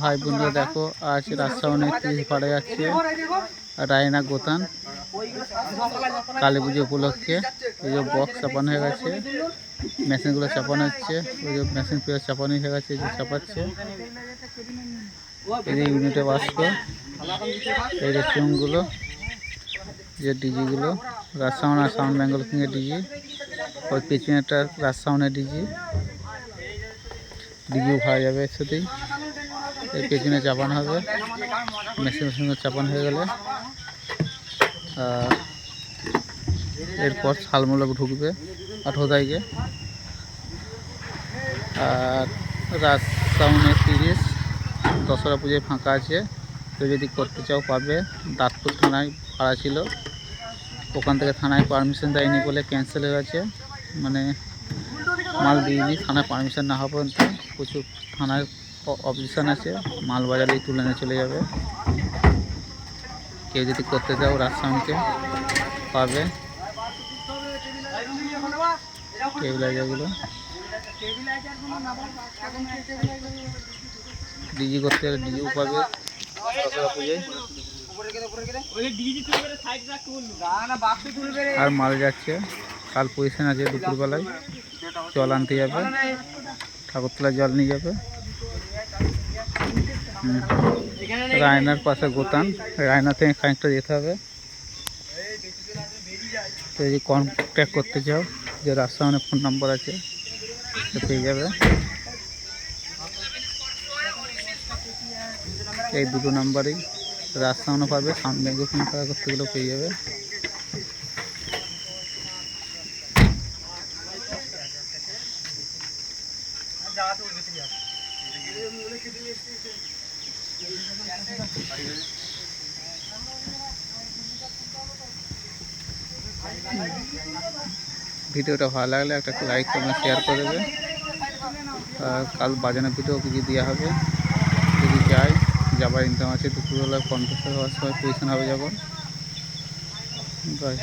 High বন্ধুরা, দেখো, আজ রাজশাহনে তিরিশ পাড়া যাচ্ছে রায়না গোতান। কালী পুজো উপলক্ষে এই যে বক্স চাপানো হয়ে গেছে মেশিনগুলো চাপানো হচ্ছে ওই যে মেশিন পেয়ে চাপানো হয়ে গেছে যে চাপাচ্ছে। এই যে ইউনিটে বাস্ক এই যে চুমগুলো যে ডিজিগুলো রাজশাহন আর সাউন্ড বেঙ্গল কিংয়ের ডিজি ওই পেছনেটা রাজশাহনের ডিজি ডিজিও ভাড়া যাবে এই পেছনে চাপানো হবে। মেশিন মেশিন চাপানো হয়ে গেলে। এরপর শালমূলক ঢুকবে আঠেরো তারিখে আর রাত সাউনে তিরিশ দশরা পুজোয় ফাঁকা আছে। কেউ যদি করতে চাও পাবে দাঁতপুর থানায় ভাড়া ছিল। ওখান থেকে থানায় পারমিশন দেয়নি বলে ক্যান্সেল হয়ে গেছে। মানে মাল দিয়ে থানায় পারমিশন না হওয়া পর্যন্ত প্রচুর থানায় অবজেকশন আছে মাল বাজারেই তুলে নিয়ে চলে যাবে। কেউ যদি করতে চাও রাজস্থানকে পাবে। টেবিলাইজারগুলো ডিজি করতে গেলে ডিজিও পাবে। আর মাল যাচ্ছে। কাল পজিশন আছে দুপুরবেলায়। জল আনতে যাবে। ঠাকুরতলা জল নিয়ে যাবে। রায়নার পাশে গোতান। রায়না থেকে খানিকটা যেতে হবে। তো যদি কন্ট্যাক্ট করতে চাও, যে রাজস্থানে ফোন নাম্বার আছে তো পেয়ে যাবে। এই দুটো নাম্বারেই রাজস্থানও পাবে সামনে গিয়ে ফোন করা করতে গেলেও পেয়ে যাবে। ভিডিওটা ভালো লাগলে একটা লাইক কমেন্ট শেয়ার করে দেবে। কাল বাজানো ভিডিও কিছু দেওয়া হবে? যদি যাই, যাবার ইনকাম আছে, দুপুরবেলা কন্ট্যাক্ট হওয়ার সময় পজিশন হবে যখন। বাই।